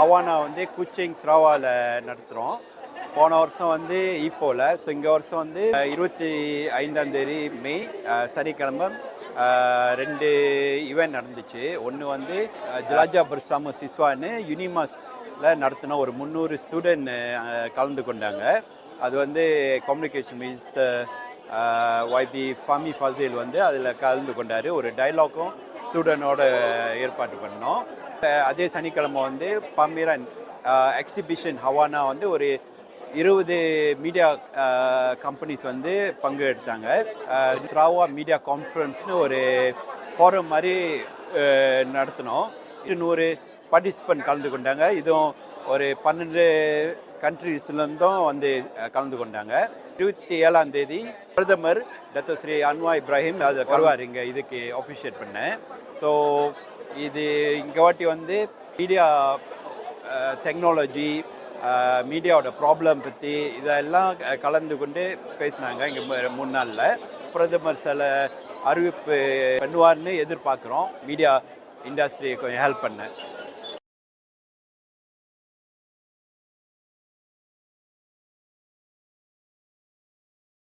Havana வந்து Kuching ஸ்ராவாவில் நடத்துகிறோம் போன வருஷம் வந்து ஈப்போவில் ஸோ இங்கே வருஷம் வந்து இருபத்தி ஐந்தாம் தேதி மே சனிக்கிழமை ரெண்டு ஈவெண்ட் நடந்துச்சு. ஒன்று வந்து ஜலாஜா பிரசாம சிஸ்வான்னு யூனிமாஸில் நடத்தின ஒரு முந்நூறு ஸ்டூடெண்ட் கலந்து கொண்டாங்க. அது வந்து communication minister YB Fahmi Fazil வந்து அதில் கலந்து கொண்டார். ஒரு டைலாக்கும் ஸ்டூடெண்டோட ஏற்பாடு பண்ணோம். அதே சனிக்கிழமை வந்து பமிரன் எக்ஸிபிஷன் ஹவானா வந்து ஒரு இருபது மீடியா கம்பெனிஸ் வந்து பங்கு எடுத்தாங்க. ஸ்ராவா மீடியா கான்ஃபரன்ஸ்னு ஒரு ஃபோரம் மாதிரி நடத்தினோம். நூறு பார்ட்டிசிபெண்ட் கலந்து கொண்டாங்க. இதுவும் ஒரு பன்னெண்டு கண்ட்ரிஸ்லேருந்தும் வந்து கலந்து கொண்டாங்க. இருபத்தி ஏழாம் தேதி பிரதமர் டாக்டர் ஸ்ரீ அன்வா இப்ராஹிம் அது வருவார் இங்கே இதுக்கு அப்ரிஷியேட் பண்ண. ஸோ இது இங்கே வாட்டி வந்து மீடியா டெக்னாலஜி மீடியாவோட ப்ராப்ளம் பற்றி இதெல்லாம் கலந்து கொண்டு பேசினாங்க இங்கே மூணு நாளில். பிரதமர் சில அறிவிப்பு பண்ணுவார்னு எதிர்பார்க்குறோம். மீடியா இண்டஸ்ட்ரியை கொஞ்சம் ஹெல்ப் பண்ண.